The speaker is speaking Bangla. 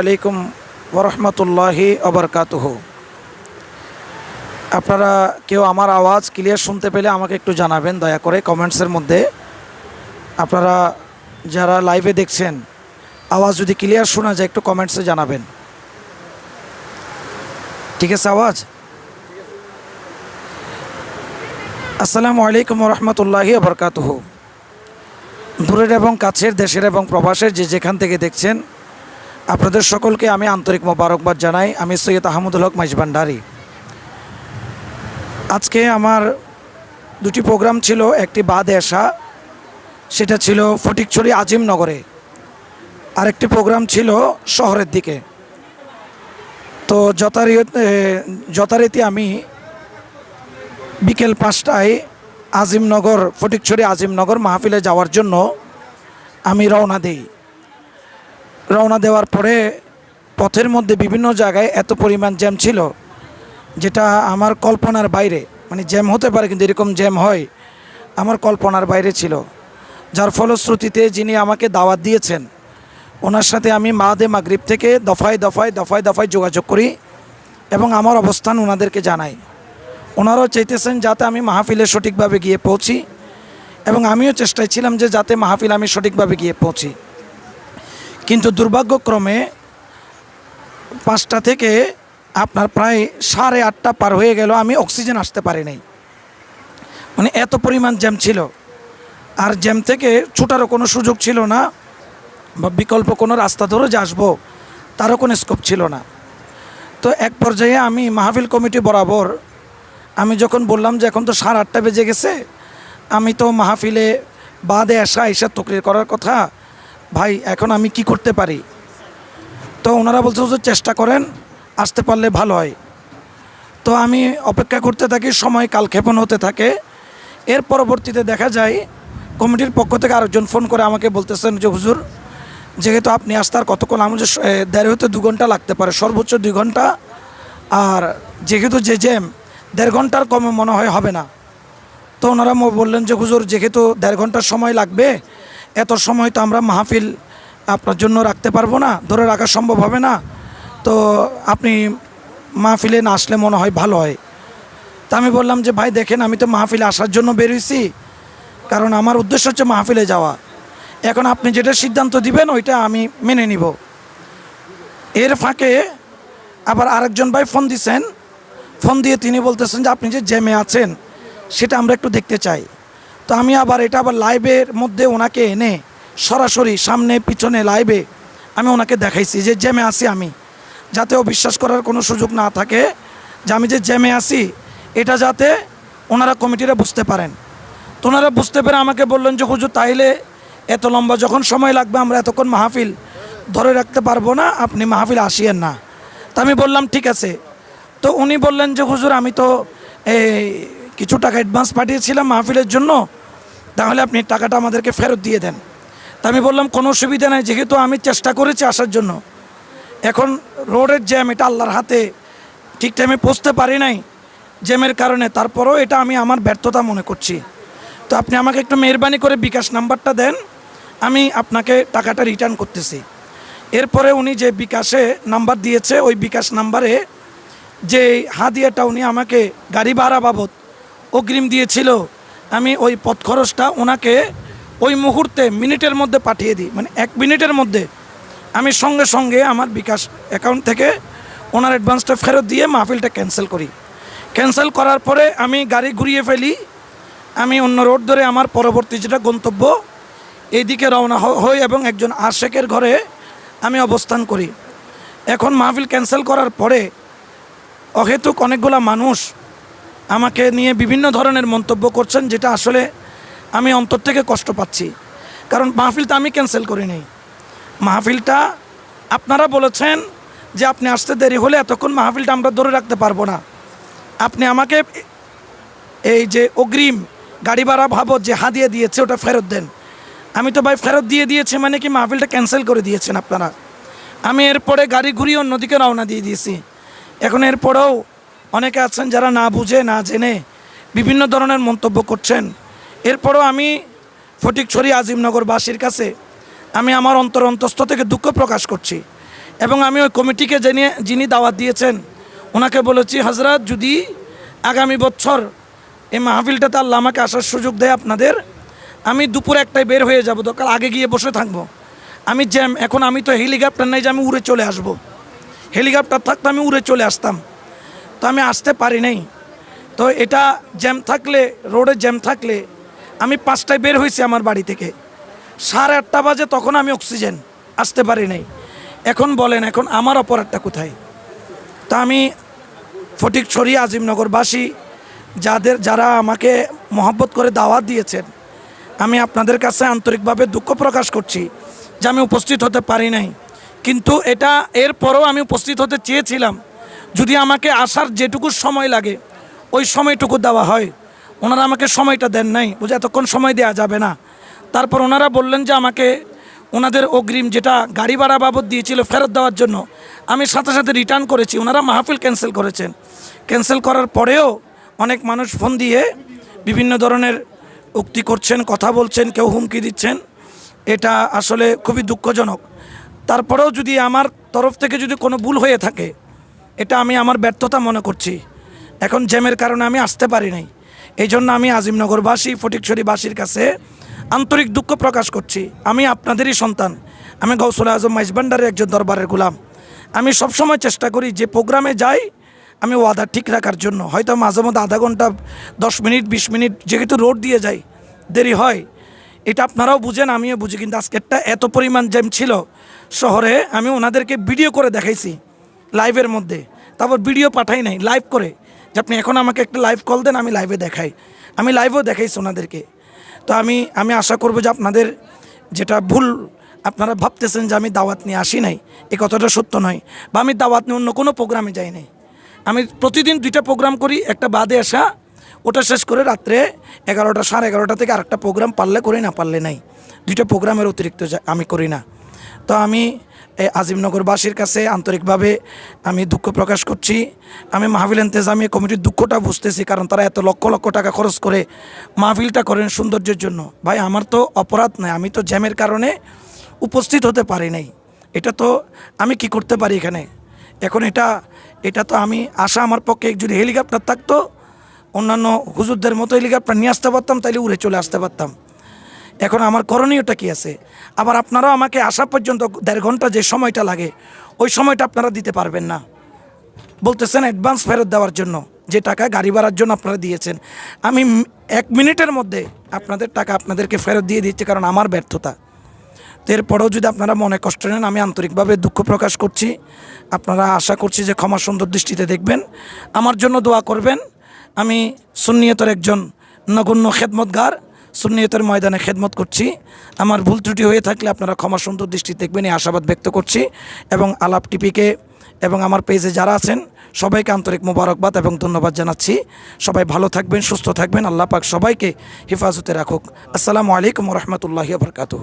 আলাইকুম ওরহমতুল্লাহি অবরকাতুহ আপনারা কেউ আমার আওয়াজ ক্লিয়ার শুনতে পেলে আমাকে একটু জানাবেন, দয়া করে কমেন্টসের মধ্যে। আপনারা যারা লাইভে দেখছেন, আওয়াজ যদি ক্লিয়ার শোনা যায়, একটু কমেন্টসে জানাবেন। ঠিক আছে আওয়াজ? আসসালামু আলাইকুম রহমতুল্লাহি আবরকাতুহ দূরের এবং কাছের, দেশের এবং প্রবাসের যে যেখান থেকে দেখছেন আপনাদের সকলকে আমি আন্তরিক মোবারকবাদ জানাই। আমি সৈয়দ আহমদুল হক মাইজবান্ডারি। আজকে আমার দুটি প্রোগ্রাম ছিল, একটি বাদে আসা সেটা ছিল ফটিকছড়ি আজিমনগরে আরেকটি প্রোগ্রাম ছিল শহরের দিকে। তো যথারী যথারীতি আমি বিকেল পাঁচটায় আজিমনগর ফটিকছড়ি আজিমনগর মাহফিলে যাওয়ার জন্য আমি রওনা দিই। রওনা দেওয়ার পরে পথের মধ্যে বিভিন্ন জায়গায় এত পরিমাণ জ্যাম ছিল, যেটা আমার কল্পনার বাইরে মানে জ্যাম হতে পারে কিন্তু এরকম জ্যাম হয়, আমার কল্পনার বাইরে ছিল। যার ফলশ্রুতিতে যিনি আমাকে দাওয়াত দিয়েছেন, ওনার সাথে আমি মাদে মাগরিব থেকে দফায় দফায় দফায় দফায় যোগাযোগ করি এবং আমার অবস্থান ওনাদেরকে জানাই। ওনারাও চাইতেছেন যাতে আমি মাহফিলে সঠিকভাবে গিয়ে পৌঁছি এবং আমিও চেষ্টায় ছিলাম যে যাতে মাহফিল আমি সঠিকভাবে গিয়ে পৌঁছি। কিন্তু দুর্ভাগ্যক্রমে পাঁচটা থেকে আপনার প্রায় সাড়ে আটটা পার হয়ে গেল, আমি অক্সিজেন আসতে পারি নাই। মানে এত পরিমাণ জ্যাম ছিল। আর জ্যাম থেকে ছুটারও কোনো সুযোগ ছিল না, বা বিকল্প কোনো রাস্তা ধরে যে আসব, তারও কোনো স্কোপ ছিল না। তো এক পর্যায়ে আমি মাহফিল কমিটি বরাবর আমি যখন বললাম যে এখন তো সাড়ে আটটা বেজে গেছে, আমি তো মাহফিলে বাদে আসা এসা তকরির করার কথা ভাই, এখন আমি কি করতে পারি? তো ওনারা বলছে, হুজুর, চেষ্টা করেন, আসতে পারলে ভালো হয়। তো আমি অপেক্ষা করতে থাকি, সময় কালক্ষেপণ হতে থাকে। এর পরবর্তীতে দেখা যায়, কমিটির পক্ষ থেকে আরেকজন ফোন করে আমাকে বলতেছেন যে, হুজুর, যেহেতু আপনি আসতার কতক্ষণ আমি যে দেড় হতে দু ঘণ্টা লাগতে পারে, সর্বোচ্চ দুই ঘণ্টা। আর যেহেতু যে জ্যাম দেড় ঘণ্টার কমে মনে হয় হবে না। তো ওনারা বললেন যে, হুজুর, যেহেতু দেড় ঘণ্টার সময় লাগবে এত সময় তো আমরা মাহফিল আপনার জন্য রাখতে পারব না, ধরে রাখা সম্ভব হবে না। তো আপনি মাহফিলে না আসলে মনে হয় ভালো হয়। তা আমি বললাম যে, ভাই, দেখেন, আমি তো মাহফিলে আসার জন্য বেরিয়েছি কারণ আমার উদ্দেশ্য হচ্ছে মাহফিলে যাওয়া। এখন আপনি যেটা সিদ্ধান্ত দিবেন, ওইটা আমি মেনে নিব। এর ফাঁকে আবার আরেকজন ভাই ফোন দিছেন। ফোন দিয়ে তিনি বলতেছেন যে, আপনি যে জ্যামে আছেন, সেটা আমরা একটু দেখতে চাই। তো আমি আবার এটা আবার লাইভের মধ্যে ওনাকে এনে সরাসরি সামনে, পিছনে, লাইভে আমি ওনাকে দেখাইছি যে জ্যামে আসি আমি। যাতে ও বিশ্বাস করার কোনো সুযোগ না থাকে যে আমি যে জ্যামে আসি এটা যাতে ওনারা কমিটিরা বুঝতে পারেন। তো ওনারা বুঝতে পেরে আমাকে বললেন যে, হুজুর, তাইলে এত লম্বা যখন সময় লাগবে, আমরা এতক্ষণ মাহফিল ধরে রাখতে পারব না, আপনি মাহফিল আসিয়েন না। তা আমি বললাম, ঠিক আছে। তো উনি বললেন যে, হুজুর, আমি তো এই কিছু টাকা অ্যাডভান্স পাঠিয়েছিলাম মাহফিলের জন্য, তাহলে আপনি টাকাটা আমাদেরকে ফেরত দিয়ে দেন। তা আমি বললাম, কোনো অসুবিধা নাই, যেহেতু আমি চেষ্টা করেছি আসার জন্য। এখন রোডের জ্যাম এটা আল্লাহর হাতে, ঠিক টাইমে পৌঁছতে পারি নাই জ্যামের কারণে, তারপরেও এটা আমি আমার ব্যর্থতা মনে করছি। তো আপনি আমাকে একটু মেহরবানি করে বিকাশ নাম্বারটা দেন, আমি আপনাকে টাকাটা রিটার্ন করতেছি। এরপরে উনি যে বিকাশে নাম্বার দিয়েছে, ওই বিকাশ নাম্বারে যে হাদিয়াটা উনি আমাকে গাড়ি ভাড়া বাবদ অগ্রিম দিয়েছিল, আমি ওই পথ খরচটা ওনাকে ওই মুহূর্তে মিনিটের মধ্যে পাঠিয়ে দিই। মানে এক মিনিটের মধ্যে আমি সঙ্গে সঙ্গে আমার বিকাশ অ্যাকাউন্ট থেকে ওনার অ্যাডভান্সটা ফেরত দিয়ে মাহফিলটা ক্যান্সেল করি। ক্যান্সেল করার পরে আমি গাড়ি ঘুরিয়ে ফেলি। আমি অন্য রোড ধরে আমার পরবর্তী যেটা গন্তব্য, এইদিকে রওনা হই এবং একজন আশেকের ঘরে আমি অবস্থান করি। এখন মাহফিল ক্যান্সেল করার পরে অহেতুক অনেকগুলা মানুষ আমাকে নিয়ে বিভিন্ন ধরনের মন্তব্য করছেন, যেটা আসলে আমি অন্তর থেকে কষ্ট পাচ্ছি। কারণ মাহফিলটা আমি ক্যান্সেল করিনি মাহফিলটা আপনারা বলেছেন যে আপনি আসতে দেরি হলে এতক্ষণ মাহফিলটা আমরা ধরে রাখতে পারব না। আপনি আমাকে এই যে অগ্রিম গাড়ি ভাড়া ভাবো যে হাদিয়ে দিয়েছে, ওটা ফেরত দেন। আমি তো ভাই ফেরত দিয়ে দিয়েছি মানে কি মাহফিলটা ক্যান্সেল করে দিয়েছেন আপনারা। আমি এরপরে গাড়ি ঘুরিয়ে অন্যদিকে রওনা দিয়ে দিয়েছি। এখন এরপরেও অনেকে আছেন যারা না বুঝে, না জেনে বিভিন্ন ধরনের মন্তব্য করছেন। এরপরও আমি ফটিকছড়ি আজিমনগরবাসীর কাছে আমি আমার অন্তর অন্তস্থ থেকে দুঃখ প্রকাশ করছি এবং আমি ওই কমিটিকে জেনে, যিনি দাওয়াত দিয়েছেন, ওনাকে বলেছি হাজরাত যদি আগামী বছর এই মাহফিলটাতে আল্লাহ আমাকে আসার সুযোগ দেয় আপনাদের, আমি দুপুর একটায় বের হয়ে যাব, দরকার আগে গিয়ে বসে থাকব। আমি জ্যাম, এখন আমি তো হেলিকপ্টার নাই যে আমি উড়ে চলে আসব। হেলিকপ্টার থাকতে আমি উড়ে চলে আসতাম। তো আমি আসতে পারি নাই। তো এটা জ্যাম থাকলে, রোডে জ্যাম থাকলে আমি পাঁচটায় বের হয়েছি আমার বাড়ি থেকে। সাড়ে আটটা বাজে তখন আমি অক্সিজেন আসতে পারি নাই। এখন বলেন, এখন আমার অপরাধটা কোথায়? তা আমি ফটিক ফটিকছড়ি আজিমনগরবাসী, যাদের, যারা আমাকে মহব্বত করে দাওয়াত দিয়েছেন, আমি আপনাদের কাছে আন্তরিকভাবে দুঃখ প্রকাশ করছি যে আমি উপস্থিত হতে পারি নাই। কিন্তু এটা এরপরও আমি উপস্থিত হতে চেয়েছিলাম। যদি আমাকে আসার যেটুকু সময় লাগে, ওই সময়টুকু দেওয়া হয়। ওনারা আমাকে সময়টা দেন নাই বুঝে এতক্ষণ সময় দেওয়া যাবে না। তারপর ওনারা বললেন যে আমাকে ওনাদের অগ্রিম যেটা গাড়ি ভাড়া বাবদ দিয়েছিল ফেরত দেওয়ার জন্য, আমি সাথে সাথে রিটার্ন করেছি। ওনারা মাহফিল ক্যান্সেল করেছেন। ক্যান্সেল করার পরেও অনেক মানুষ ফোন দিয়ে বিভিন্ন ধরনের উক্তি করছেন, কথা বলছেন, কেউ হুমকি দিচ্ছেন। এটা আসলে খুবই দুঃখজনক। তারপরেও যদি আমার তরফ থেকে যদি কোনো ভুল হয়ে থাকে এটা আমি আমার ব্যর্থতা মনে করছি। এখন জ্যামের কারণে আমি আসতে পারি নাই। এই জন্য আমি আজিমনগরবাসী, ফটিকছড়িবাসীর কাছে আন্তরিক দুঃখ প্রকাশ করছি। আমি আপনাদেরই সন্তান। আমি গৌসুল আজম মাইজবান্ডারের একজন দরবারের গোলাম। আমি সবসময় চেষ্টা করি যে প্রোগ্রামে যাই, আমি ওয়াদা ঠিক রাখার জন্য। হয়তো মাঝে মধ্যে আধা ঘণ্টা, দশ মিনিট, বিশ মিনিট যেহেতু রোড দিয়ে যাই, দেরি হয়। এটা আপনারাও বুঝেন, আমিও বুঝি। কিন্তু আজকেরটা এত পরিমাণ জ্যাম ছিল, শহরে আমি ওনাদেরকে ভিডিও করে দেখাইছি। লাইভের মধ্যে। তারপর ভিডিও পাঠাই নাই লাইভ করে। যে আপনি এখন আমাকে একটা লাইভ কল দেন, আমি লাইভে দেখাই। আমি লাইভেও দেখাইছি ওনাদেরকে তো আমি আমি আশা করব যে আপনাদের যেটা ভুল, আপনারা ভাবতেছেন যে আমি দাওয়াত নিয়ে আসি নাই এই কথাটা সত্য নয়। বা আমি দাওয়াত নিয়ে অন্য কোনো প্রোগ্রামে যাই নাই। আমি প্রতিদিন দুইটা প্রোগ্রাম করি, একটা বাদে আসা, ওটা শেষ করে রাত্রে এগারোটা, সাড়ে এগারোটা থেকে আরেকটা প্রোগ্রাম পারলে করি না, পারলে নাই। দুইটা প্রোগ্রামের অতিরিক্ত আমি করি না। তো আমি আজিমনগরবাসীর কাছে আন্তরিকভাবে আমি দুঃখ প্রকাশ করছি। আমি মাহফিল এন্তেজামি কমিটির দুঃখটা বুঝতেছি কারণ তারা এত লক্ষ লক্ষ টাকা খরচ করে মাহফিলটা করেন সৌন্দর্যের জন্য। ভাই, আমার তো অপরাধ নাই, আমি তো জ্যামের কারণে উপস্থিত হতে পারি নাই। এটা তো আমি কি করতে পারি এখানে? এখন এটা এটা তো আমি আশা আমার পক্ষে যদি হেলিকপ্টার থাকতো, অন্যান্য হুজুরদের মতো হেলিকপ্টার নিয়ে আসতে পারতাম, তাইলে উড়ে চলে আসতে পারতাম। এখন আমার করণীয়টা কি আছে? আবার আপনারাও আমাকে আসা পর্যন্ত দেড় ঘণ্টা যে সময়টা লাগে, ওই সময়টা আপনারা দিতে পারবেন না। বলতেছেন অ্যাডভান্স ফেরত দেওয়ার জন্য, যে টাকা গাড়ি ভাড়ার জন্য আপনারা দিয়েছেন। আমি এক মিনিটের মধ্যে আপনাদের টাকা আপনাদেরকে ফেরত দিয়ে দিচ্ছি, কারণ আমার ব্যর্থতা। এরপরেও যদি আপনারা মনে কষ্ট নেন, আমি আন্তরিকভাবে দুঃখ প্রকাশ করছি। আপনারা আশা করছি যে ক্ষমা সুন্দর দৃষ্টিতে দেখবেন। আমার জন্য দোয়া করবেন। আমি সুন্নিয়তের একজন নগণ্য খেদমতগার। সুন্নিয়তের ময়দানে খেদমত করছি। আমার ভুল ত্রুটি হয়ে থাকলে আপনারা ক্ষমা সুন্দর দৃষ্টি দেখবেন, এই আশাবাদ ব্যক্ত করছি। এবং আলাপ টিপিকে এবং আমার পেজে যারা আছেন, সবাইকে আন্তরিক মোবারকবাদ এবং ধন্যবাদ জানাচ্ছি। সবাই ভালো থাকবেন, সুস্থ থাকবেন, আল্লাহ পাক সবাইকে হেফাজতে রাখুক। আসসালামু আলাইকুম রহমতুল্লাহ বরকাতহ।